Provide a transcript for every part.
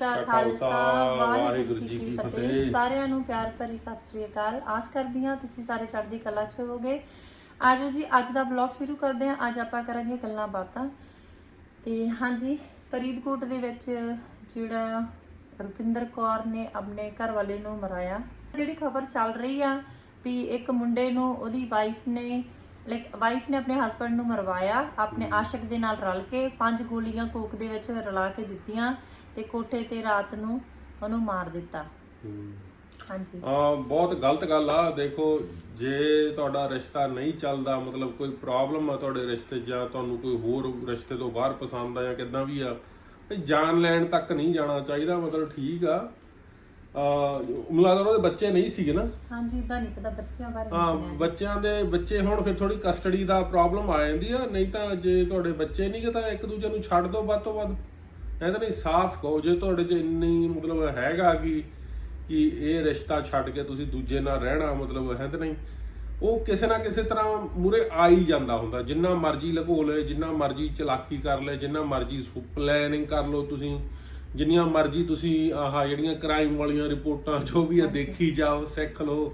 ਕਾ ਖਾਲਸਾ, ਵਾਹਿਗੁਰੂ ਜੀ ਕੀ ਫਤਿਹ। ਫਤਿਹ। ਸਾਰਿਆਂ ਨੂੰ ਪਿਆਰ ਭਰੀ ਸਤਿ ਸ੍ਰੀ ਅਕਾਲ। ਆਸ ਕਰਦੀ ਹਾਂ ਤੁਸੀਂ ਸਾਰੇ ਚੜ੍ਹਦੀ ਕਲਾ 'ਚ ਹੋਵੋਗੇ। ਆਜੋ ਜੀ ਅੱਜ ਦਾ ਬਲੌਗ ਸ਼ੁਰੂ ਕਰਦੇ ਹਾਂ। ਅੱਜ ਆਪਾਂ ਕਰਾਂਗੇ ਗੱਲਾਂ ਬਾਤਾਂ। ਤੇ ਹਾਂਜੀ ਫਰੀਦਕੋਟ ਦੇ ਵਿੱਚ ਜਿਹੜਾ ਰੁਪਿੰਦਰ ਕੌਰ ਨੇ ਆਪਣੇ ਘਰ ਵਾਲੇ ਨੂੰ ਮਰਾਇਆ। ਜਿਹੜੀ ਖਬਰ ਚੱਲ ਰਹੀ ਆ ਵੀ ਇੱਕ ਮੁੰਡੇ ਨੂੰ ਉਹਦੀ ਵਾਈਫ ਨੇ ਲਾਈਕ ਵਾਈਫ ਨੇ ਆਪਣੇ ਹਸਬੰਡ ਨੂੰ ਮਰਵਾਇਆ ਆਪਣੇ ਆਸ਼ਿਕ ਦੇ ਨਾਲ ਰਲ ਕੇ ਪੰਜ ਗੋਲੀਆਂ ਕੋਕ ਦੇ ਵਿੱਚ ਰਲਾ ਕੇ ਦਿੱਤੀਆਂ। ਤੇ ਕੋਠੇ ਤੇ ਰਾਤ ਨੂੰ ਉਹਨੂੰ ਮਾਰ ਦਿੱਤਾ। ਹਾਂਜੀ। ਆ ਬਹੁਤ ਗਲਤ ਗੱਲ ਆ। ਦੇਖੋ ਜੇ ਤੁਹਾਡਾ ਰਿਸ਼ਤਾ ਨਹੀਂ ਚੱਲਦਾ ਮਤਲਬ ਕੋਈ ਪ੍ਰੋਬਲਮ ਆ ਤੁਹਾਡੇ ਰਿਸ਼ਤੇ ਜਾਂ ਤੁਹਾਨੂੰ ਕੋਈ ਹੋਰ ਰਿਸ਼ਤੇ ਤੋਂ ਬਾਹਰ ਪਸੰਦ ਆ ਜਾਂ ਕਿੱਦਾਂ ਵੀ ਆ ਤੇ ਜਾਨ ਲੈਣ ਤੱਕ ਨਹੀਂ ਜਾਣਾ ਚਾਹੀਦਾ ਮਤਲਬ ਠੀਕ ਆ। ਆ ਮਲਾਦਾ ਉਹਦੇ ਬੱਚੇ ਨਹੀਂ ਸੀਗੇ ਨਾ। ਹਾਂਜੀ ਇਦਾਂ ਨਹੀਂ ਪਤਾ ਬੱਚਿਆਂ ਬਾਰੇ ਹਾਂ। ਬੱਚਿਆਂ ਦੇ ਬੱਚੇ ਹੁਣ ਫਿਰ ਥੋੜੀ ਕਸਟਡੀ ਦਾ ਪ੍ਰੋਬਲਮ ਆ ਜਾਂਦੀ ਆ ਨਹੀਂ ਤਾਂ ਜੇ ਤੁਹਾਡੇ ਬੱਚੇ ਨਹੀਂ ਤਾਂ ਇੱਕ ਦੂਜੇ ਨੂੰ ਛੱਡ ਦਿਓ ਵੱਧ ਤੋਂ ਵੱਧ। ਇਹ ਤਾਂ ਨਹੀਂ ਸਾਫ਼ ਕਹੋ, ਜੇ ਤੁਹਾਡੇ 'ਚ ਇੰਨੀ ਮਤਲਬ ਹੈਗਾ ਕਿ ਕਿ ਇਹ ਰਿਸ਼ਤਾ ਛੱਡ ਕੇ ਤੁਸੀਂ ਦੂਜੇ ਨਾਲ ਰਹਿਣਾ, ਮਤਲਬ ਹੈ ਤਾਂ ਨਹੀਂ, ਉਹ ਕਿਸੇ ਨਾ ਕਿਸੇ ਤਰ੍ਹਾਂ ਮੂਰੇ ਆ ਹੀ ਜਾਂਦਾ ਹੁੰਦਾ। ਜਿੰਨਾ ਮਰਜ਼ੀ ਲਗੋ ਲਏ ਜਿੰਨਾ ਮਰਜ਼ੀ ਚਲਾਕੀ ਕਰ ਲਏ ਜਿੰਨਾ ਮਰਜ਼ੀ ਪਲੈਨਿੰਗ ਕਰ ਲਓ ਤੁਸੀਂ, ਜਿੰਨੀਆਂ ਮਰਜ਼ੀ ਤੁਸੀਂ ਆਹ ਜਿਹੜੀਆਂ ਕ੍ਰਾਈਮ ਵਾਲੀਆਂ ਰਿਪੋਰਟਾਂ, ਜੋ ਵੀ ਆ, ਦੇਖੀ ਜਾਓ, ਸਿੱਖ ਲਓ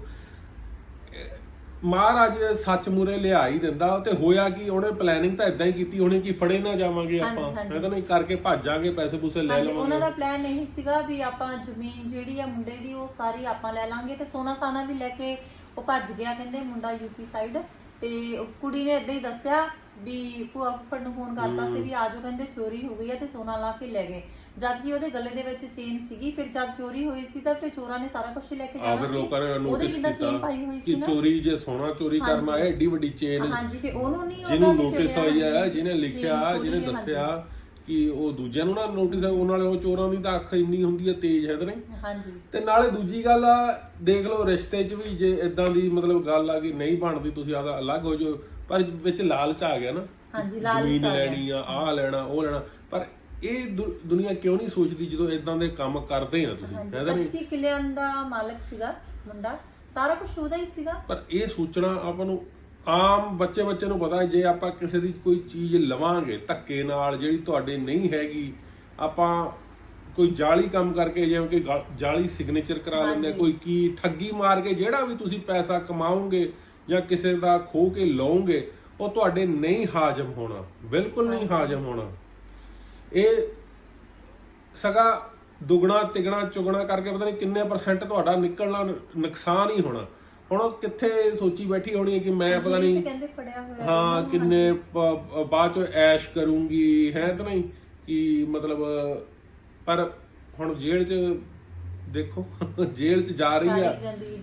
ਮਹਾਰਾਜ ਸੱਚ ਮੂਰੇ ਲਿਆ ਹੀ ਦਿੰਦਾ ਤੇ ਹੋਇਆ ਕਿ ਉਹਨੇ ਪਲੈਨਿੰਗ ਤਾਂ ਇਦਾਂ ਹੀ ਕੀਤੀ ਹੋਣੀ ਕਿ ਫੜੇ ਨਾ ਜਾਵਾਂਗੇ ਹਾਂਜੀ, ਆਪਾਂ ਹਾਂਜੀ। ਮੈਂ ਤਾਂ ਨਹੀਂ ਕਰਕੇ ਭਾਜਾਂਗੇ ਪੈਸੇ ਪੂਸੇ ਲੈ ਹਾਂਜੀ ਉਹਨਾਂ ਲਵਾਂਗੇ ਦਾ ਪਲਾਨ ਇਹ ਸੀਗਾ ਵੀ ਆਪਾਂ ਜ਼ਮੀਨ ਜਿਹੜੀ ਆ ਮੁੰਡੇ ਦੀ ਉਹ ਸਾਰੀ ਆਪਾਂ ਲੈ ਲਾਂਗੇ ਤੇ ਸੋਨਾ ਸਾਨਾ ਵੀ ਲੈ ਕੇ ਉਹ ਭੱਜ ਗਿਆ ਕਹਿੰਦੇ ਮੁੰਡਾ ਯੂਪੀ ਸਾਈਡ ਤੇ ਉਹ ਕੁੜੀ ਨੇ ਇਦਾਂ ਹੀ ਦੱਸਿਆ ਵੀ ਭੂਆ ਫੁੱਫੜ ਨੂੰ ਫੋਨ ਕਰਤਾ ਸੀ ਵੀ ਆਜੋ ਕਹਿੰਦੇ ਚੋਰੀ ਹੋ ਗਈ ਹੈ ਤੇ ਸੋਨਾ ਲਾ ਕੇ ਲੈ ਗਏ। ਜਦ ਕਿ ਉਹਦੇ ਗਲੇ ਦੇ ਵਿੱਚ ਚੇਨ ਸੀਗੀ ਫਿਰ ਜਦ ਚੋਰੀ ਹੋਈ ਸੀ ਤਾਂ ਫਿਰ ਚੋਰਾਂ ਨੇ ਸਾਰਾ ਕੁਝ ਲੈ ਕੇ ਜਾਣਾ ਸੀ। ਲੋਕਾਂ ਨੇ ਉਹਦੇ ਨੋਟਿਸ ਜਿੱਦਾਂ ਚੇਨ ਪਾਈ ਹੋਈ ਕਿ ਸੀ ਨਾ। ਚੋਰੀ ਜੇ ਸੋਨਾ ਚੋਰੀ ਕਰਨਾ ਹੈ ਏਡੀ ਵੱਡੀ ਚੇਨ ਹਾਂਜੀ ਫਿਰ ਉਹਨੂੰ ਨਹੀਂ ਜਿਹਨੂੰ ਉਹਦਾ ਨੋਟਿਸ ਛੇੜਿਆ, ਆਈ ਹੈ ਜਿਹਨੇ ਲਿਖਿਆ ਜਿਹਨੇ ਦੱਸਿਆ ਕਿ ਉਹ ਦੂਜਿਆਂ ਨੂੰ ਨਾ ਨੋਟਿਸ ਉਹਨਾਂ ਵਾਲੇ ਉਹ ਚੋਰਾਂ ਦੀ ਤਾਂ ਅੱਖ ਇੰਨੀ ਹੁੰਦੀ ਹੈ ਤੇਜ਼ ਹੈ ਤੇ ਨਹੀਂ? ਹਾਂਜੀ। ਤੇ ਨਾਲੇ ਦੂਜੀ ਗੱਲ ਆ ਦੇਖ ਲਓ ਰਿਸ਼ਤੇ 'ਚ ਵੀ ਜੇ ਇਦਾਂ ਦੀ ਮਤਲਬ ਗੱਲ ਆ ਕਿ ਨਹੀਂ ਬਣਦੀ ਤੁਸੀਂ ਆਦਾ ਅਲੱਗ ਹੋ ਜਾਓ ਪਰ ਵਿੱਚ ਲਾਲਚ ਆ ਗਿਆ ਨਾ। ਹਾਂਜੀ, ਲਾਲਚ ਜ਼ਮੀਨ ਆ ਗਿਆ। ਲੈਣੀ ਆ ਆਹ ਲੈਣਾ ਉਹ ਲੈਣਾ। ਪਰ ਇਹ ਦੁ- ਦੁਨੀਆ ਕਿਉਂ ਨਹੀਂ ਸੋਚਦੀ ਜਦੋਂ ਇਦਾਂ ਦੇ ਕੰਮ ਕਰਦੇ ਆ ਤੁਸੀਂ? ਹਾਂਜੀ ਨਹੀਂ? 25 ਕਿੱਲਿਆਂ ਦਾ ਮਾਲਕ ਸੀਗਾ ਮੁੰਡਾ। ਸਾਰਾ ਕੁਝ ਉਹਦਾ ਹੀ ਸੀਗਾ। ਪਰ ਇਹ ਸੋਚਣਾ ਆਪਾਂ ਨੂੰ ਆਮ ਬੱਚੇ ਬੱਚੇ ਨੂੰ ਪਤਾ ਹੈ ਜੇ ਆਪਾਂ ਕਿਸੇ ਦੀ ਕੋਈ ਚੀਜ਼ ਲਵਾਂਗੇ ਧੱਕੇ ਨਾਲ ਜਿਹੜੀ ਤੁਹਾਡੇ ਨਹੀਂ ਹੈਗੀ ਆਪਾਂ ਕੋਈ ਜਾਲੀ ਕੰਮ ਕਰਕੇ ਜਿਵੇਂ ਕਿ ਗਾ- ਜਾਲੀ ਸਿਗਨੇਚਰ ਕਰਾ ਲੈਂਦੇ ਆ, ਹਾਂਜੀ। ਕੋਈ ਕੀ ਠੱਗੀ ਮਾਰ ਕੇ ਜਿਹੜਾ ਵੀ ਤੁਸੀਂ ਪੈਸਾ ਕਮਾਓਗੇ ਜਾਂ ਕਿਸੇ ਦਾ ਖੋ ਕੇ ਲਓਗੇ ਉਹ ਤੁਹਾਡੇ ਨਹੀਂ ਹਾਜ਼ਮ ਹੋਣਾ ਬਿਲਕੁਲ ਨਹੀਂ ਹਾਜ਼ਮ ਹੋਣਾ। ਇਹ ਸਗਾ ਦੁਗਣਾ ਤਿਗਣਾ ਚੁਗਣਾ ਕਰਕੇ ਪਤਾ ਨਹੀਂ ਕਿੰਨੇ ਪਰਸੈਂਟ ਤੁਹਾਡਾ ਨਿਕਲਣਾ ਨੁਕਸਾਨ ਹੀ ਹੋਣਾ। ਹੁਣ ਉਹ ਕਿੱਥੇ ਸੋਚੀ ਬੈਠੀ ਹੋਣੀ ਹੈ ਕਿ ਮੈਂ ਪਤਾ ਨਹੀਂ ਹਾਂ ਕਿੰਨੇ ਬਾਅਦ ਚ ਐਸ਼ ਕਰੂੰਗੀ ਹੈ ਤਾਂ ਨਹੀਂ? ਕਿ ਮਤਲਬ ਪਰ ਹੁਣ ਜੇਲ੍ਹ ਚ ਦੇਖੋ ਜੇਲ੍ਹ ਚ ਜਾ ਰਹੀ ਆ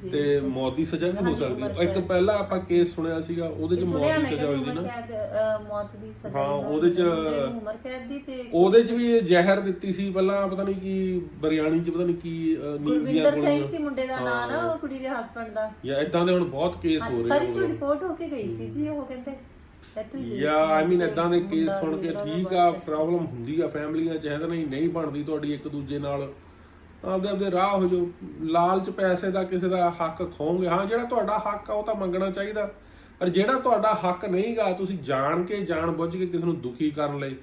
ਤੇ ਚ। ਮੌਤ ਦੀ ਸਜ਼ਾ ਵੀ ਹੋ ਸਕਦੀ ਹੈ ਇੱਕ। ਪਹਿਲਾਂ ਆਪਾਂ ਕੇਸ ਸੁਣਿਆ ਸੀਗਾ ਉਹਦੇ ਚ ਮੌਤ ਦੀ ਸਜ਼ਾ ਹੋਈ ਸੀ ਨਾ ਕੈਦ ਅਹ, ਮੌਤ ਦੀ ਸਜ਼ਾ ਹਾਂ, ਉਹਦੇ 'ਚ- ਉਮਰ ਕੈਦ ਦੀ ਤੇ ਉਹਦੇ ਚ ਵੀ ਜ਼ਹਿਰ ਦਿੱਤੀ ਸੀ ਪਹਿਲਾਂ ਪਤਾ ਨਹੀਂ ਕੀ ਬਰਿਆਣੀ ਚ ਪਤਾ ਨਹੀਂ ਕੀ ਗੁਰਵਿੰਦਰ ਸਿੰਘ। ਸੀ ਮੁੰਡੇ ਦਾ ਨਾਂ ਨਾ ਉਹ ਕੁੜੀ ਦੇ ਹਸਬੰਡ ਦਾ ਜਾਂ ਇਦਾਂ ਦੇ ਹੁਣ ਬਹੁਤ ਕੇਸ ਹੋ ਰਹੇ ਸਾਰੀ ਨੇ ਰਿਪੋਰਟ ਹੋ ਕੇ ਗਈ ਸੀ ਜੀ ਉਹ ਕਹਿੰਦੇ ਯਾ ਆਈ ਮੀਨ ਇਦਾਂ ਦੇ ਕੇਸ ਸੁਣ ਕੇ ਠੀਕ ਆ ਚ। ਪ੍ਰੋਬਲਮ ਹੁੰਦੀ ਆ ਫੈਮਲੀਆਂ ਚ ਹੈ ਤਾਂ ਨਹੀਂ ਨਹੀਂ ਬਣਦੀ ਤੁਹਾਡੀ ਇੱਕ ਦੂਜੇ ਨਾਲ ਆਪਦੇ ਆਪਦੇ ਰਾਹ ਹੋ ਜੋ ਲਾਲਚ ਪੈਸੇ ਦਾ ਕਿਸੇ ਦਾ ਹੱਕ ਖੋਹੋਗੇ ਹਾਂ, ਜਿਹੜਾ ਤੁਹਾਡਾ ਹੱਕ ਆ, ਉਹ ਤਾਂ ਮੰਗਣਾ ਚਾਹੀਦਾ। ਪਰ ਜਿਹੜਾ ਤੁਹਾਡਾ ਹੱਕ ਨਹੀਂਗਾ, ਤੁਸੀਂ ਜਾਣ ਕੇ ਜਾਣ ਬੁੱਝ ਕੇ ਕਿਸੇ ਨੂੰ ਦੁਖੀ ਕਰਨ ਲਈ,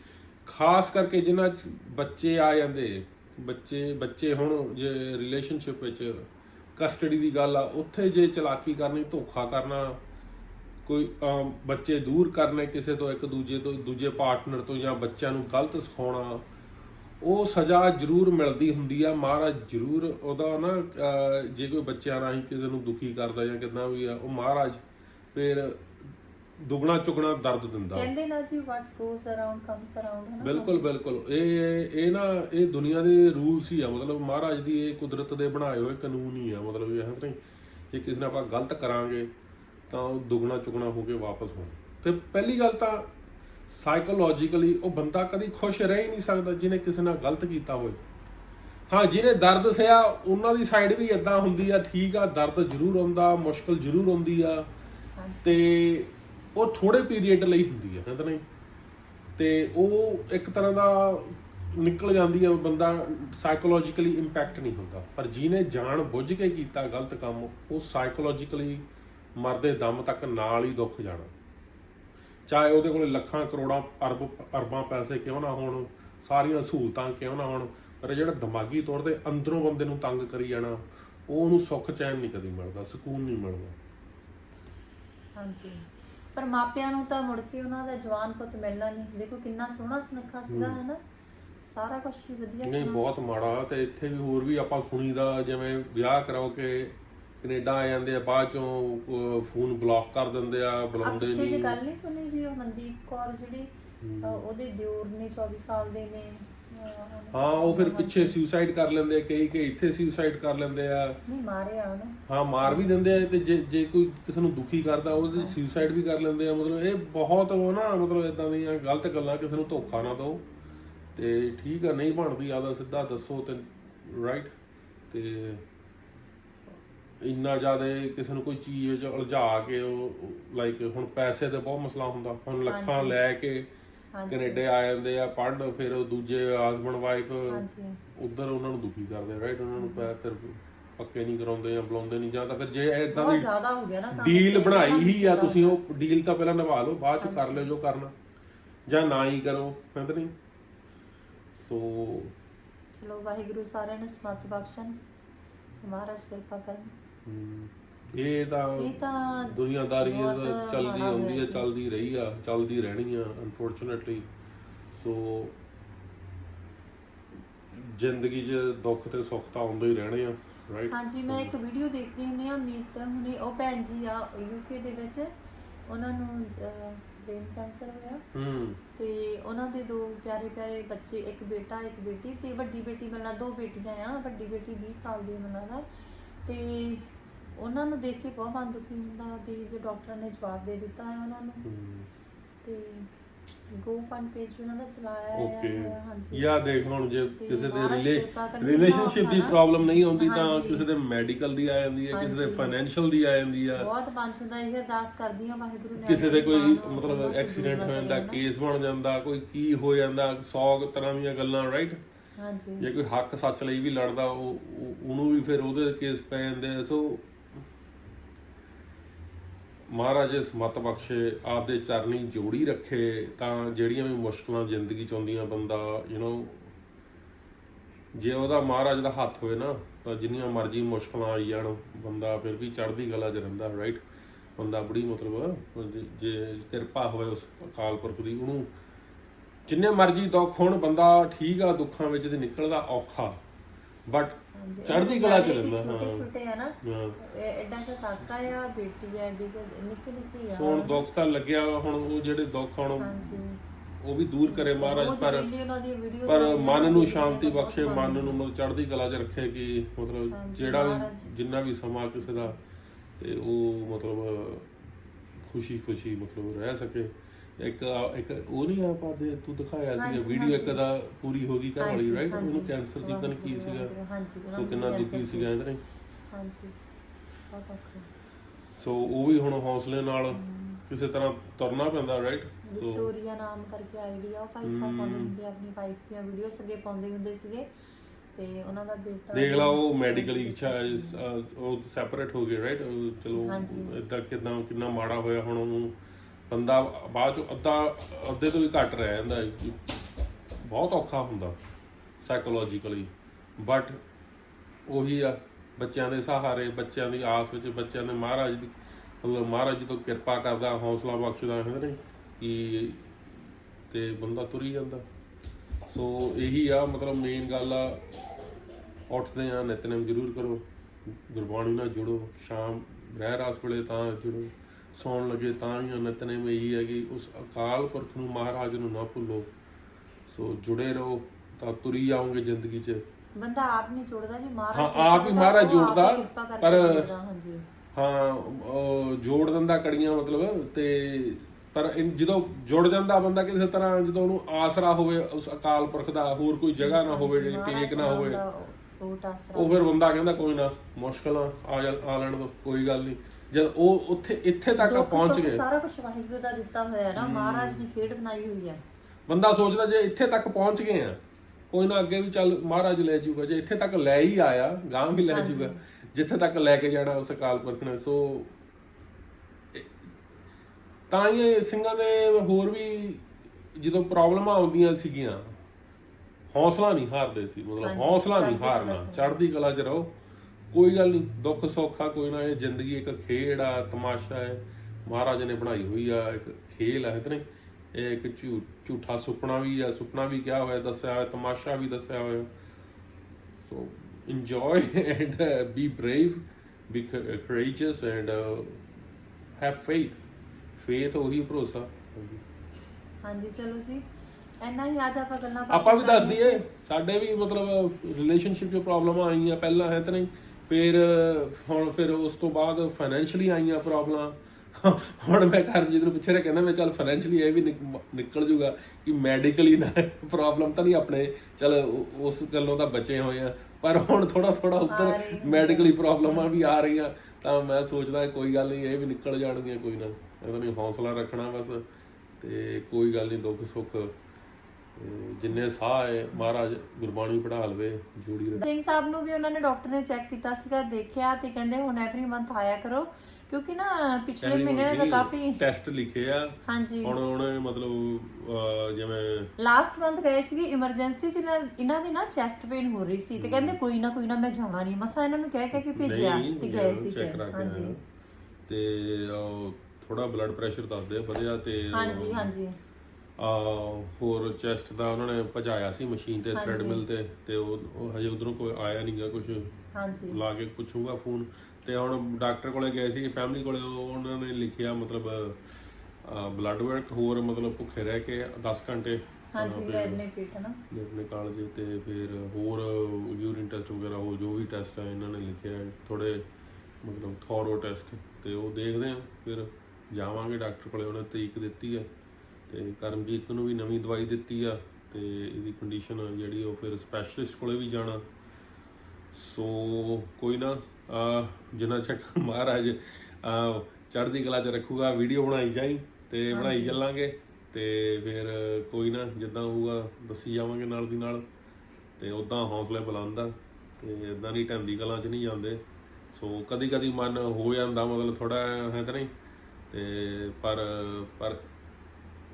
ਖਾਸ ਕਰਕੇ ਜਿਨ੍ਹਾਂ ਬੱਚੇ ਆ ਜਾਂਦੇ, ਬੱਚੇ ਬੱਚੇ ਹੁਣ ਜੇ ਰਿਲੇਸ਼ਨਸ਼ਿਪ ਵਿੱਚ ਕਸਟਡੀ ਦੀ ਗੱਲ ਆ, ਉੱਥੇ ਜੇ ਚਲਾਕੀ ਕਰਨੀ, ਧੋਖਾ ਕਰਨਾ, ਕੋਈ ਬੱਚੇ ਦੂਰ ਕਰਨੇ ਕਿਸੇ ਤੋਂ, ਇੱਕ ਦੂਜੇ ਤੋਂ, ਦੂਜੇ ਪਾਰਟਨਰ ਤੋਂ ਜਾਂ ਬੱਚਿਆਂ ਨੂੰ ਗਲਤ ਸਿਖਾਉਣਾ ਉਹ ਸਜ਼ਾ ਜ਼ਰੂਰ ਮਿਲਦੀ ਹੁੰਦੀ ਆ ਮਹਾਰਾਜ ਜ਼ਰੂਰ ਉਹਦਾ ਨਾ ਜੇ ਕੋਈ ਬੱਚਿਆਂ ਰਾਹੀਂ ਕਿਸੇ ਨੂੰ ਦੁਖੀ ਕਰਦਾ ਜਾਂ ਕਿਦਾਂ ਵੀ ਆ ਉਹ ਮਹਾਰਾਜ ਫਿਰ ਦੁਗਣਾ ਚੁਗਣਾ ਦਰਦ ਦਿੰਦਾ। ਕਹਿੰਦੇ ਨਾ ਜੀ what goes around comes around ਹੈ ਬਿਲਕੁਲ ਬਿਲਕੁਲ। ਇਹ ਇਹ ਨਾ ਇਹ ਦੁਨੀਆ ਦੇ ਰੂਲਸ ਹੀ ਆ ਮਤਲਬ ਮਹਾਰਾਜ ਦੀ ਇਹ ਕੁਦਰਤ ਦੇ ਬਣਾਏ ਹੋਏ ਕਾਨੂੰਨ ਹੀ ਆ ਮਤਲਬ ਇਹ ਹੈ ਨਹੀਂ? ਜੇ ਕਿਸੇ ਨਾਲ ਆਪਾਂ ਗਲਤ ਕਰਾਂਗੇ ਤਾਂ ਉਹ ਦੁਗਣਾ ਚੁਗਣਾ ਹੋ ਕੇ ਵਾਪਸ ਹੋਣਾ। ਤੇ ਪਹਿਲੀ ਗੱਲ ਤਾਂ ਸਾਈਕੋਲੋਜੀਕਲੀ ਉਹ ਬੰਦਾ ਕਦੀ ਖੁਸ਼ ਰਹਿ ਹੀ ਨਹੀਂ ਸਕਦਾ ਜਿਹਨੇ ਕਿਸੇ ਨਾਲ ਗਲਤ ਕੀਤਾ ਹੋਵੇ। ਹਾਂ ਜਿਹਨੇ ਦਰਦ ਸਿਆ ਉਹਨਾਂ ਦੀ ਸਾਈਡ ਵੀ ਇਦਾਂ ਹੁੰਦੀ ਆ ਠੀਕ ਆ ਦਰਦ ਜ਼ਰੂਰ ਆਉਂਦਾ ਮੁਸ਼ਕਲ ਜ਼ਰੂਰ ਆਉਂਦੀ ਆ। ਤੇ ਉਹ ਥੋੜੇ ਪੀਰੀਅਡ ਲਈ ਹੁੰਦੀ ਹੈ ਤਾਂ ਨਹੀਂ? ਤੇ ਉਹ ਇੱਕ ਤਰ੍ਹਾਂ ਦਾ ਨਿਕਲ ਜਾਂਦੀ ਉਹ ਬੰਦਾ ਸਾਈਕੋਲੋਜੀਕਲੀ ਇੰਪੈਕਟ ਨਹੀਂ ਹੁੰਦਾ। ਪਰ ਜਿਹਨੇ ਜਾਣ ਬੁੱਝ ਕੇ ਕੀਤਾ ਗਲਤ ਕੰਮ ਉਹ ਸਾਈਕੋਲੋਜੀਕਲੀ ਮਰਦੇ ਦਮ ਤੱਕ ਨਾਲ ਹੀ ਦੁੱਖ ਜਾਣਾ। ਚਾਹੇ ਉਹਦੇ ਕੋਲ ਲੱਖਾਂ ਕਰੋੜਾਂ ਅਰਬ ਅਰਬਾਂ ਪੈਸੇ ਕਿਉਂ ਨਾ ਹੋਣ ਸਾਰੀਆਂ ਸਹੂਲਤਾਂ ਕਿਉਂ ਨਾ ਹੋਣ ਪਰ ਜਿਹੜਾ ਦਿਮਾਗੀ ਤੌਰ ਤੇ ਅੰਦਰੋਂ ਬੰਦੇ ਨੂੰ ਤੰਗ ਕਰੀ ਜਾਣਾ ਉਹ ਉਹਨੂੰ ਸੁੱਖ ਚੈਨ ਨਹੀਂ ਕਦੀ ਮਿਲਦਾ ਸਕੂਨ ਨਹੀਂ ਮਿਲਦਾ। ਹਾਂਜੀ। ਪਰ ਮਾਪਿਆਂ ਨੂੰ ਤਾਂ ਮੁੜ ਕੇ ਉਹਨਾਂ ਦਾ ਜਵਾਨ ਪੁੱਤ ਮਿਲਣਾ ਨਹੀਂ ਦੇਖੋ ਕਿੰਨਾ ਸੋਹਣਾ ਸੁਨੱਖਾ ਸੀਗਾ ਹਨਾ? ਸਾਰਾ ਕੁਝ ਹੀ ਵਧੀਆ ਨਹੀਂ ਸੀ ਬਹੁਤ ਮਾੜਾ ਤੇ ਇੱਥੇ ਵੀ ਹੋਰ ਵੀ ਆਪਾਂ ਸੁਣੀਦਾ ਜਿਵੇਂ ਵਿਆਹ ਕਰਾਓ ਕਿ ਕੈਨੇਡਾ ਆ ਜਾਂਦੇ ਆ ਬਾਅਦ ਚੋਂ ਫੋਨ ਬਲੌਕ ਕਰ ਦਿੰਦੇ ਆ ਬੁਲਾਉਂਦੇ ਜੇ ਨਹੀਂ। ਗੱਲ ਨਹੀਂ ਸੁਣੀ ਜੀ ਉਹ ਮਨਦੀਪ ਕੌਰ ਜਿਹੜੀ ਉਹਦੇ ਦਿਓਰ ਨੇ 24 ਸਾਲ ਦੇ ਨੇ। ਹਾਂ ਉਹ ਫਿਰ ਪਿੱਛੇ ਸੁਸਾਈਡ ਕਰ ਲੈਂਦੇ ਆ ਕਈ ਕਈ ਇੱਥੇ ਸੁਸਾਈਡ ਕਰ ਲੈਂਦੇ ਆ। ਨਹੀਂ ਮਾਰਿਆ ਉਹਨੂੰ। ਹਾਂ ਮਾਰ ਵੀ ਦਿੰਦੇ ਆ ਤੇ ਜੇ ਜੇ ਕੋਈ ਕਿਸੇ ਨੂੰ ਦੁਖੀ ਕਰਦਾ ਉਹਦੇ ਸੁਸਾਈਡ ਵੀ ਕਰ ਲੈਂਦੇ ਆ ਮਤਲਬ ਇਹ ਬਹੁਤ ਉਹ ਨਾ ਮਤਲਬ ਇਦਾਂ ਦੀਆਂ ਗਲਤ ਗੱਲਾਂ ਕਿਸੇ ਨੂੰ ਧੋਖਾ ਨਾ ਦਿਓ। ਤੇ ਠੀਕ ਆ ਨਹੀਂ ਬਣਦੀ ਆਦਾ ਸਿੱਧਾ ਦੱਸੋ ਤੇ ਰਾਈਟ ਤੇ ਇੰਨਾ ਜ਼ਿਆਦਾ ਕਿਸੇ ਨੂੰ ਕੋਈ ਚੀਜ਼ ਵਿੱਚ ਉਲਝਾ ਕੇ ਉਹ ਲਾਈਕ ਹੁਣ ਪੈਸੇ ਦਾ ਬਹੁਤ ਮਸਲਾ ਹੁੰਦਾ। ਹੁਣ ਲੱਖਾਂ ਲੈ ਕੇ ਕੈਨੇਡਾ ਆ ਜਾਂਦੇ ਆ ਪੜਨ ਫਿਰ ਉਹ ਦੂਜੇ ਹਸਬੰਡ ਵਾਈਫ ਉਧਰ ਉਹਨਾਂ ਨੂੰ ਦੁਖੀ ਕਰਦੇ ਰਾਈਟ ਉਹਨਾਂ ਨੂੰ ਪੈ ਫਿਰ ਪੱਕੇ ਨਹੀਂ ਕਰਾਉਂਦੇ ਜਾਂ ਬੁਲਾਉਂਦੇ ਨਹੀਂ ਜਾਂ ਤਾਂ ਫਿਰ ਜੇ ਇਦਾਂ ਦੀ ਜ਼ਿਆਦਾ ਹੋ ਗਿਆ ਨਾ ਡੀਲ ਬਣਾਈ ਹੀ ਆ। ਤੁਸੀਂ ਉਹ ਡੀਲ ਤਾਂ ਪਹਿਲਾਂ ਨਿਭਾ ਲਓ ਬਾਅਦ ਚ ਕਰ ਲਿਓ ਜੋ ਕਰਨਾ। ਜਾਂ ਨਾ ਹੀ ਕਰੋ ਕਹਿੰਦੇ ਨਹੀਂ? ਸੋ ਚਲੋ ਵਾਹਿਗੁਰੂ ਸਾਰਿਆਂ ਨੂੰ ਸਮਤ ਬਖਸ਼ਣ ਮਹਾਰਾਜ ਕਿਰਪਾ ਕਰਨ। ਇਹ ਤਾਂ ਇਹ ਤਾਂ ਦੁਨੀਆਦਾਰੀ ਬਹੁਤ ਦਾ ਚੱਲਦੀ ਮਾੜਾ ਹੋਇਆ ਹੈ ਜੀ। ਚੱਲਦੀ ਰਹੀ ਆ ਚੱਲਦੀ ਰਹਿਣੀ ਆ ਅਨਫੋਰਚੂਨੇਟਲੀ ਸੋ ਜ਼ਿੰਦਗੀ 'ਚ ਦੁੱਖ ਤੇ ਸੁੱਖ ਤਾਂ ਆਉਂਦੇ ਹੀ ਰਹਿਣੇ ਆ ਰਾਈਟ ਹਾਂਜੀ ਮੈਂ ਇੱਕ ਵੀਡੀਓ ਦੇਖਦੀ ਹੁੰਦੀ ਆ ਮੀਤ। ਹੁਣੇ ਉਹ ਭੈਣ ਜੀ ਆ ਯੂਕੇ ਦੇ ਵਿੱਚ। ਉਹਨਾਂ ਨੂੰ ਬ੍ਰੇਨ ਕੈਂਸਰ ਹੋਇਆ। ਹੂੰ। ਤੇ ਉਹਨਾਂ ਦੇ ਦੋ ਪਿਆਰੇ ਪਿਆਰੇ ਬੱਚੇ ਇੱਕ ਬੇਟਾ ਇੱਕ ਬੇਟੀ ਤੇ ਵੱਡੀ ਬੇਟੀ ਮਤਲਬ ਦੋ ਬੇਟੀਆਂ ਆ ਵੱਡੀ ਬੇਟੀ 20 ਸਾਲ ਦੀ ਮਤਲਬ। ਦਾ ਤੇ ਉਹਨਾਂ ਨੂੰ ਦੇਖ ਕੇ ਬਹੁਤ ਮਨ ਦੁਖੀ ਹੁੰਦਾ ਵੀ ਜੋ ਡਾਕਟਰ ਨੇ ਜਵਾਬ ਦੇ ਦਿੱਤਾ ਹੈ ਉਹਨਾਂ ਨੂੰ ਤੇ ਗੋ ਫੰਡ ਪੇਜ ਉਹਨਾਂ ਦਾ ਚਲਾਇਆ ਹੈ ਹਾਂਜੀ ਯਾ ਦੇਖ ਹੁਣ ਜੇ ਕਿਸੇ ਦੇ ਰਿਲੇਸ਼ਨਸ਼ਿਪ ਦੀ। ਪ੍ਰੋਬਲਮ ਨਹੀਂ ਆਉਂਦੀ ਤਾਂ। ਕਿਸੇ ਦੇ ਮੈਡੀਕਲ ਦੀ ਆ ਜਾਂਦੀ ਹੈ ਕਿਸੇ ਦੇ। ਫਾਈਨੈਂਸ਼ੀਅਲ ਦੀ ਆ ਜਾਂਦੀ ਆ ਬਹੁਤ ਪੰਚ ਹੁੰਦਾ ਇਹ ਅਰਦਾਸ ਕਰਦੀ ਹਾਂ ਵਾਹਿਗੁਰੂ ਨੇ ਕਿਸੇ ਦੇ ਕੋਈ ਮਤਲਬ ਐਕਸੀਡੈਂਟ ਹੋ ਜਾਂਦਾ ਕੇਸ ਬਣ ਜਾਂਦਾ ਕੋਈ ਕੀ ਹੋ ਜਾਂਦਾ 100 ਤਰ੍ਹਾਂ ਦੀਆਂ ਗੱਲਾਂ ਰਾਈਟ। ਹਾਂਜੀ ਜੇ ਕੋਈ ਹੱਕ ਸੱਚ ਲਈ ਵੀ ਲੜਦਾ ਉਹ ਉਹ- ਉਹਨੂੰ ਵੀ ਫਿਰ ਉਹਦੇ ਕੇਸ ਪੈ ਜਾਂਦੇ ਆ ਸੋ ਮਹਾਰਾਜ ਇਸ ਮਤ ਬਖਸ਼ੇ, ਆਪਦੇ ਚਰਨੀ ਜੋੜੀ ਰੱਖੇ, ਤਾਂ ਜਿਹੜੀਆਂ ਵੀ ਮੁਸ਼ਕਲਾਂ ਜ਼ਿੰਦਗੀ ਚ ਆਉਂਦੀਆਂ, ਬੰਦਾ ਯੂ نو ਜੇ ਉਹਦਾ ਮਹਾਰਾਜ ਦਾ ਹੱਥ ਹੋਵੇ ਨਾ, ਤਾਂ ਜਿੰਨੀਆਂ ਮਰਜ਼ੀ ਮੁਸ਼ਕਲਾਂ ਆਈ ਜਾਣ, ਬੰਦਾ ਫਿਰ ਵੀ ਚੜ੍ਹਦੀ ਕਲਾ 'ਚ ਰਹਿੰਦਾ ਰਾਈਟ ਬੰਦਾ ਬੜੀ ਮਤਲਬ, ਜੇ- ਜੇ ਕਿਰਪਾ ਹੋਵੇ ਉਸ ਅਕਾਲ ਪੁਰਖ ਦੀ, ਉਹਨੂੰ ਜਿੰਨੇ ਮਰਜ਼ੀ ਦੁੱਖ ਹੋਣ, ਬੰਦਾ ਠੀਕ ਆ, ਦੁੱਖਾਂ ਵਿੱਚ ਤੇ ਨਿਕਲਦਾ ਔਖਾ। ਬਟ ਚੜ੍ਹਦੀ ਕਲਾ 'ਚ ਰਹਿੰਦਾ ਛੋਟੇ ਹਾਂ। ਛੋਟੇ ਆ ਨਾ ਹਾਂ। ਇਹ ਐਡਾ ਕੁ ਕਾਕਾ ਆ ਬੇਟੀ ਆ ਐਡੀ ਕੁ ਨਿੱਕੀ ਨਿੱਕੀ ਆ। ਸੋ ਹੁਣ ਦੁੱਖ ਤਾਂ ਲੱਗਿਆ ਹੁਣ ਉਹ ਜਿਹੜੇ ਦੁੱਖ ਹੁਣ ਹਾਂਜੀ। ਉਹ ਵੀ ਦੂਰ ਕਰੇ ਮਹਾਰਾਜ ਪਰ ਪਰ ਮਨ ਨੂੰ ਸ਼ਾਂਤੀ ਬਖਸ਼ੇ ਮਨ ਨੂੰ। ਮਤਲਬ ਚੜ੍ਹਦੀ ਕਲਾ 'ਚ ਰੱਖੇ ਕਿ ਮਤਲਬ ਜਿਹੜਾ ਵੀ। ਜਿੰਨਾ ਵੀ ਸਮਾਂ ਕਿਸੇ ਦਾ ਤੇ ਉਹ ਮਤਲਬ ਖੁਸ਼ੀ ਖੁਸ਼ੀ ਮਤਲਬ ਰਹਿ ਸਕੇ। ਇੱਕ ਇੱਕ ਉਹ ਨਹੀਂ ਆ ਪਾਦੇ ਤੂੰ ਦਿਖਾਇਆ ਸੀ ਹਾਂਜੀ, ਵੀਡੀਓ ਇੱਕ ਹਾਂਜੀ। ਦਾ ਪੂਰੀ ਹੋ ਗਈ ਘਰ ਵਾਲੀ ਹਾਂਜੀ, ਰਾਈਟ ਹਾਂਜੀ। ਉਹਨੂੰ ਕੈਂਸਰ ਸੀ ਤਾਂ ਕੀ ਸੀਗਾ? ਹਾਂਜੀ ਉਹਨਾਂ ਉਹ ਕਿੰਨਾ ਦੁਖੀ ਸੀ। ਸੀਗਾ ਇਹਦੇ ਹਾਂਜੀ। ਬਹੁਤ ਔਖਾ ਸੋ ਉਹ ਵੀ ਹੁਣ ਹੌਸਲੇ ਨਾਲ ਕਿਸੇ ਤਰ੍ਹਾਂ ਤੁਰਨਾ ਪੈਂਦਾ ਰਾਈਟ ਵਿਕਟੋਰੀਆ ਨਾਮ ਕਰਕੇ ਆਈਡੀਆ ਉਹ ਭਾਈ ਸਾਹਿਬ ਪਾਉਂਦੇ ਹੁੰਦੇ ਆਪਣੀ ਵਾਈਫ ਦੀਆਂ ਵੀਡੀਓਸ ਅੱਗੇ ਪਾਉਂਦੇ ਹੁੰਦੇ ਸੀਗੇ। ਤੇ ਉਹਨਾਂ ਦਾ ਬੇਟਾ ਦੇਖ ਲਾ ਉਹ ਮੈਡੀਕਲੀ ਇੱਛਾ ਉਹ ਸੈਪਰੇਟ ਹੋ ਗਏ ਰਾਈਟ ਚਲੋ ਹਾਂਜੀ। ਇਦਾਂ ਕਿਦਾਂ ਕਿੰਨਾ ਮਾੜਾ ਹੋਇਆ ਹੁਣ ਉਹਨੂੰ। ਬੰਦਾ ਬਾਅਦ ਚ ਅੱਧਾ, ਅੱਧੇ ਤੋਂ ਵੀ ਘੱਟ ਰਹਿ ਜਾਂਦਾ ਬਹੁਤ ਔਖਾ ਹੁੰਦਾ ਸਾਈਕੋਲੋਜੀਕਲੀ ਬਟ ਉਹੀ ਆ, ਬੱਚਿਆਂ ਦੇ ਸਹਾਰੇ, ਬੱਚਿਆਂ ਦੀ ਆਸ ਵਿੱਚ, ਬੱਚਿਆਂ ਦੇ ਮਹਾਰਾਜ ਦੀ, ਮਤਲਬ ਮਹਾਰਾਜ ਜੀ ਤੋਂ ਕਿਰਪਾ ਕਰਦਾ, ਹੌਸਲਾ ਬਖਸ਼ਦਾ, ਹੈ ਨਾ ਕਿ ਤੇ ਬੰਦਾ ਤੁਰੀ ਜਾਂਦਾ। ਸੋ ਇਹੀ ਆ, ਮਤਲਬ ਮੇਨ ਗੱਲ ਆ, ਉੱਠਦੇ ਆ ਨਿਤਨੇਮ ਜ਼ਰੂਰ ਕਰੋ। ਗੁਰਬਾਣੀ ਨਾਲ ਜੁੜੋ, ਸ਼ਾਮ, ਰਹਿ ਰਾਸ ਵੇਲੇ ਤਾਂ ਜੁੜੋ। ਸੌਣ ਲੱਗੇ ਤਾਂ ਹੀ ਨਿਤਨੇਮ ਇਹੀ ਹੈ ਕਿ ਉਸ ਅਕਾਲ ਪੁਰਖ ਨੂੰ ਮਹਾਰਾਜ ਨੂੰ ਨਾ ਭੁੱਲੋ। ਸੋ ਜੁੜੇ ਰਹੋ ਤਾਂ ਤੁਰੀ ਜਾਓਗੇ ਜ਼ਿੰਦਗੀ 'ਚ। ਬੰਦਾ ਆਪ ਨਹੀਂ ਜੋੜਦਾ ਜੀ ਮਹਾਰਾਜ ਹਾਂ, ਆਪ ਹੀ ਮਹਾਰਾਜ ਜੋੜਦਾ, ਪਰ- ਹਾਂਜੀ। ਹਾਂ ਜੋੜ ਦਿੰਦਾ ਕੜੀਆਂ ਮਤਲਬ ਤੇ ਪਰ ਜਦੋਂ ਜੁੜ ਜਾਂਦਾ ਬੰਦਾ ਕਿਸੇ ਤਰ੍ਹਾਂ ਜਦੋਂ ਉਹਨੂੰ ਆਸਰਾ ਹੋਵੇ ਉਸ ਅਕਾਲ ਪੁਰਖ ਦਾ ਹੋਰ ਕੋਈ ਜਗ੍ਹਾ ਨਾ ਹੋਵੇ ਜਿਹੜੀ ਟੇਕ ਨਾ ਹੋਵੇ। ਉਹ ਫਿਰ ਬੰਦਾ ਕਹਿੰਦਾ ਕੋਈ ਨਾ ਮੁਸ਼ਕਲਾਂ ਆ ਲੈਣ ਕੋਈ ਗੱਲ ਨਹੀਂ। ਜਦ ਉਹ ਉੱਥੇ ਇੱਥੇ ਤੱਕ ਦੁੱਖ ਪਹੁੰਚ ਸੁੱਖ ਗਏ ਸਾਰਾ ਕੁਝ ਵਾਹਿਗੁਰੂ ਦਾ ਦਿੱਤਾ ਹੋਇਆ ਹੈ ਨਾ ਮਹਾਰਾਜ ਨੇ ਖੇਡ ਬਣਾਈ ਹੋਈ ਹੈ ਬੰਦਾ ਸੋਚਦਾ ਜੇ ਇੱਥੇ ਤੱਕ ਪਹੁੰਚ ਗਏ ਆ ਕੋਈ ਨਾ ਅੱਗੇ ਵੀ ਚੱਲ ਮਹਾਰਾਜ ਲੈ ਜਾਊਗਾ ਜੇ ਇੱਥੇ ਤੱਕ ਲੈ ਹੀ ਆਇਆ ਗਾਂ ਵੀ ਲੈ ਹਾਂਜੀ। ਜਾਊਗਾ ਜਿੱਥੇ ਤੱਕ ਲੈ ਕੇ ਜਾਣਾ ਉਸ ਅਕਾਲ ਪੁਰਖ ਨੇ ਸੋ ਇਹ- ਤਾਂ ਹੀ ਇਹ ਸਿੰਘਾਂ ਦੇ ਹੋਰ ਵੀ ਜਦੋਂ ਪ੍ਰੋਬਲਮਾਂ ਆਉਂਦੀਆਂ ਸੀਗੀਆਂ ਹੌਸਲਾ ਨਹੀਂ ਹਾਰਦੇ ਸੀ ਮਤਲਬ ਹਾਂਜੀ, ਹੌਸਲਾ ਨਹੀਂ ਚੜ੍ਹਦੀ ਕਲਾ ਹਾਰਨਾ ਚ। ਚੜ੍ਹਦੀ ਕਲਾ 'ਚ ਰਹੋ ਕੋਈ ਗੱਲ ਨਹੀਂ ਦੁੱਖ ਸੌਖਾ ਕੋਈ ਨਾ ਇਹ ਜ਼ਿੰਦਗੀ ਇੱਕ ਖੇਡ ਆ ਤਮਾਸ਼ਾ ਹੈ। ਮਹਾਰਾਜ ਨੇ ਬਣਾਈ ਹੋਈ ਆ ਇੱਕ ਖੇਲ ਹੈ ਇਤਨੇ ਇਹ ਇੱਕ ਝੂਠਾ ਸੁਪਨਾ ਵੀ ਆ ਸੁਪਨਾ ਵੀ ਕਿਹਾ ਹੋਇਆ ਦੱਸਿਆ ਹੋਇਆ ਤਮਾਸ਼ਾ ਵੀ ਦੱਸਿਆ ਹੋਇਆ। ਸੋ enjoy and uh, be brave be co- courageous and uh, have faith. Faith ਉਹੀ ਭਰੋਸਾ। ਹਾਂਜੀ। ਹਾਂਜੀ ਚਲੋ ਜੀ। ਇੰਨਾ ਹੀ ਅੱਜ ਆਪਾਂ ਗੱਲਾਂ ਆਪਾਂ ਵੀ ਦੱਸ ਦਈਏ ਸਾਡੇ ਵੀ ਮਤਲਬ ਰਿਲੇਸ਼ਨਸ਼ਿਪ 'ਚ ਪ੍ਰੋਬਲਮਾਂ ਆਈਆਂ ਪਹਿਲਾਂ ਹੈ ਤਾਂ ਨਹੀਂ? ਫਿਰ ਹੁਣ ਫਿਰ ਉਸ ਤੋਂ ਬਾਅਦ ਫਾਈਨੈਂਸ਼ੀਅਲੀ ਆਈਆਂ ਪ੍ਰੋਬਲਮਾਂ ਹੁਣ ਮੈਂ ਕਰਮਜੀਤ ਨੂੰ ਪੁੱਛ ਰਿਹਾ ਕਹਿੰਦਾ ਮੈਂ ਚੱਲ ਫਾਈਨੈਂਸ਼ੀਅਲੀ ਇਹ ਵੀ ਨਿਕ- ਨਿਕਲ ਜੂਗਾ ਕਿ ਮੈਡੀਕਲੀ ਨਾ ਪ੍ਰੋਬਲਮ ਤਾਂ ਨਹੀਂ ਆਪਣੇ। ਚੱਲ ਉਸ ਗੱਲੋਂ ਤਾਂ ਬਚੇ ਹੋਏ ਆ। ਪਰ ਹੁਣ ਥੋੜਾ ਥੋੜਾ ਉੱਧਰ ਮੈਡੀਕਲੀ ਪ੍ਰੋਬਲਮਾਂ ਵੀ ਆ ਰਹੀਆਂ। ਤਾਂ ਮੈਂ ਸੋਚਦਾ ਕੋਈ ਗੱਲ ਨਹੀਂ ਇਹ ਵੀ ਨਿਕਲ ਜਾਣਗੀਆਂ ਕੋਈ ਨਾ। ਇਹਦਾ ਨਹੀਂ ਹੌਸਲਾ ਰੱਖਣਾ ਬਸ। ਤੇ ਕੋਈ ਗੱਲ ਨਹੀਂ ਦੁੱਖ ਸੁੱਖ ਜਿੰਨੇ ਸਾਹ ਹੈ ਮਹਾਰਾਜ ਗੁਰਬਾਣੀ ਪੜ੍ਹਾ ਲਵੇ ਜੋੜੀ ਰੱਖੇ। ਸਿੰਘ ਸਾਹਿਬ ਨੂੰ ਵੀ ਉਹਨਾਂ ਨੇ ਡਾਕਟਰ ਨੇ ਚੈੱਕ ਕੀਤਾ ਸੀਗਾ ਦੇਖਿਆ ਤੇ ਕਹਿੰਦੇ ਹੁਣ ਐਵਰੀ ਮੰਥ ਆਇਆ ਕਰੋ ਕਿਉਂਕਿ ਨਾ ਪਿਛਲੇ ਮਹੀਨੇ ਦਾ ਕਾਫੀ ਟੈਸਟ ਲਿਖੇ ਆ। ਹਾਂਜੀ। ਹੁਣ ਉਹਨੇ ਮਤਲਬ ਜਿਵੇਂ ਲਾਸਟ ਮੰਥ ਗਏ ਸੀਗੇ ਇਮਰਜੈਂਸੀ ਚ ਇਹਨਾਂ- ਦੀ ਨਾ ਚੈਸਟ ਪੇਨ ਹੋ ਰਹੀ ਸੀ ਤੇ ਕਹਿੰਦੇ ਕੋਈ ਨਾ ਕੋਈ ਨਾ ਮੈਂ ਜਾਣਾ ਨਹੀਂ। ਮਸਾ ਇਹਨਾਂ ਨੂੰ ਕਹਿ ਕਹਿ ਕੇ ਭੇਜਿਆ ਤੇ ਗਏ ਚੈੱਕ ਸੀ ਕਰਾ ਕੇ ਹਾਂਜੀ। ਤੇ ਥੋੜਾ ਬਲੱਡ ਪ੍ਰੈਸ਼ਰ ਦੱਸਦੇ ਆ ਵਧਿਆ ਤੇ ਹਾਂਜੀ ਹਾਂਜੀ। ਹੋਰ ਚੈਸਟ ਦਾ ਉਹਨਾਂ ਨੇ ਭਜਾਇਆ ਸੀ ਮਸ਼ੀਨ ਤੇ ਹਾਂਜੀ। ਥ੍ਰੈਡਮਿਲ ਤੇ ਤੇ ਉਹ ਉਹ ਹਜੇ ਉਧਰੋਂ ਕੋਈ ਆਇਆ ਨਹੀਂਗਾ ਕੁਝ ਹਾਂਜੀ। ਲਾ ਕੇ ਪੁੱਛੂਗਾ ਫੋਨ ਤੇ ਹੁਣ ਡਾਕਟਰ ਕੋਲੇ ਗਏ ਸੀ ਫੈਮਿਲੀ ਕੋਲੇ ਉਹ ਉਹਨਾਂ ਨੇ ਲਿਖਿਆ ਮਤਲਬ ਬਲੱਡ ਵਰਕ ਹੋਰ ਮਤਲਬ ਭੁੱਖੇ ਰਹਿ ਕੇ 10 ਘੰਟੇ। ਹਾਂਜੀ ਲੈਡ ਨੇ ਪੀਟ ਨਾ ਆਪਣੇ ਕਾਲਜ ਤੇ ਫਿਰ ਹੋਰ ਯੂਰਿਨ ਟੈਸਟ ਵਗੈਰਾ ਉਹ ਜੋ ਵੀ ਟੈਸਟ ਆ ਇਹਨਾਂ ਨੇ ਲਿਖਿਆ ਥੋੜੇ ਮਤਲਬ ਥੋਰੋ ਟੈਸਟ ਤੇ ਉਹ ਦੇਖਦੇ ਆ ਫਿਰ ਜਾਵਾਂਗੇ ਡਾਕਟਰ ਕੋਲੇ ਉਹਨੇ ਤਰੀਕ ਦਿੱਤੀ ਆ ਤੇ ਕਰਮਜੀਤ ਨੂੰ ਵੀ ਨਵੀਂ ਦਵਾਈ ਦਿੱਤੀ ਆ ਤੇ ਇਹਦੀ ਕੰਡੀਸ਼ਨ ਜਿਹੜੀ ਉਹ ਫਿਰ ਸਪੈਸ਼ਲਿਸਟ ਕੋਲੇ ਵੀ ਜਾਣਾ। ਸੋ ਕੋਈ ਨਾ ਆ ਜਿੰਨਾ ਚੱਕ ਮਹਾਰਾਜ ਆ ਚੜ੍ਹਦੀ ਕਲਾ ਚ ਰੱਖੂਗਾ ਵੀਡੀਓ ਬਣਾਈ ਜਾਈ ਤੇ ਬਣਾਈ ਚੱਲਾਂਗੇ ਤੇ ਫਿਰ ਕੋਈ ਨਾ ਜਿੱਦਾਂ ਹੋਊਗਾ ਦੱਸੀ ਜਾਵਾਂਗੇ ਨਾਲ ਦੀ ਨਾਲ ਤੇ ਉਦਾਂ ਹੌਸਲੇ ਬੁਲੰਦ ਤੇ ਇਦਾਂ ਦੀ ਢੰਦੀ ਕਲਾਂ ਚ ਨਹੀਂ ਜਾਂਦੇ। ਸੋ ਕਦੀ ਕਦੀ ਮਨ ਹੋ ਜਾਂਦਾ ਮਤਲਬ ਥੋੜਾ ਹੈ ਤਾਂ ਨਹੀਂ ਤੇ ਪਰ ਪਰ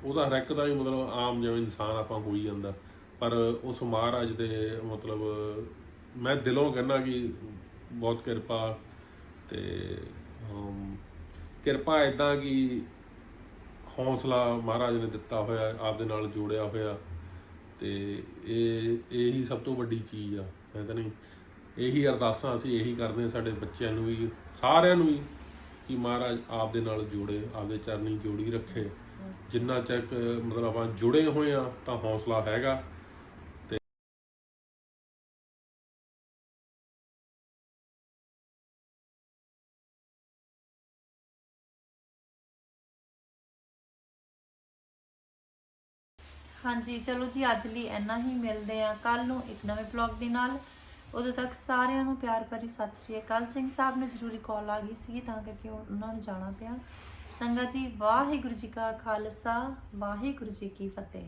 ਉਹਦਾ ਹਰ ਇੱਕ ਦਾ ਹੀ ਮਤਲਬ ਆਮ ਜਿਵੇਂ ਇਨਸਾਨ ਆਪਾਂ ਹੋਈ ਜਾਂਦਾ। ਪਰ ਉਸ ਮਹਾਰਾਜ ਦੇ ਮਤਲਬ ਮੈਂ ਦਿਲੋਂ ਕਹਿੰਦਾ ਕਿ ਬਹੁਤ ਕਿਰਪਾ ਤੇ ਕਿਰਪਾ ਇਦਾਂ ਕਿ ਹੌਸਲਾ ਮਹਾਰਾਜ ਨੇ ਦਿੱਤਾ ਹੋਇਆ, ਆਪਦੇ ਨਾਲ ਜੋੜਿਆ ਹੋਇਆ ਤੇ ਇਹ, ਇਹੀ ਸਭ ਤੋਂ ਵੱਡੀ ਚੀਜ਼ ਆ ਮੈਂ ਤਾਂ ਨਹੀਂ? ਇਹੀ ਅਰਦਾਸਾਂ ਅਸੀਂ ਇਹੀ ਕਰਦੇ ਹਾਂ ਸਾਡੇ ਬੱਚਿਆਂ ਨੂੰ ਵੀ, ਸਾਰਿਆਂ ਨੂੰ ਵੀ ਕਿ ਮਹਾਰਾਜ ਆਪ ਦੇ ਨਾਲ ਜੋੜੇ, ਆਪਦੇ ਚਰਨੀ ਜੋੜੀ ਰੱਖੇ। ਜਿੰਨਾ ਚੱਕ ਮਤਲਬ ਆਪਾਂ ਜੁੜੇ ਹੋਏ ਆ, ਤਾਂ ਹੌਸਲਾ ਹੈਗਾ। ਹਾਂਜੀ, ਚਲੋ ਜੀ, ਅੱਜ ਲਈ ਇੰਨਾ ਹੀ। ਮਿਲਦੇ ਆ ਕੱਲ ਨੂੰ ਇੱਕ ਨਵੇਂ ਬਲੌਗ ਦੇ ਨਾਲ। ਉਦੋਂ ਤੱਕ ਸਾਰਿਆਂ ਨੂੰ ਪਿਆਰ ਭਰੀ ਸਤਿ ਸ਼੍ਰੀ ਅਕਾਲ। ਸਿੰਘ ਸਾਹਿਬ ਨੂੰ ਜ਼ਰੂਰੀ ਕਾਲ ਆ ਗਈ ਸੀ ਤਾਂ ਕਰਕੇ ਉਹਨਾਂ ਨੂੰ ਜਾਣਾ ਪਿਆ। ਚੰਗਾ ਜੀ ਵਾਹਿਗੁਰੂ ਜੀ ਕਾ ਖਾਲਸਾ ਵਾਹਿਗੁਰੂ ਜੀ ਕੀ ਫਤਿਹ।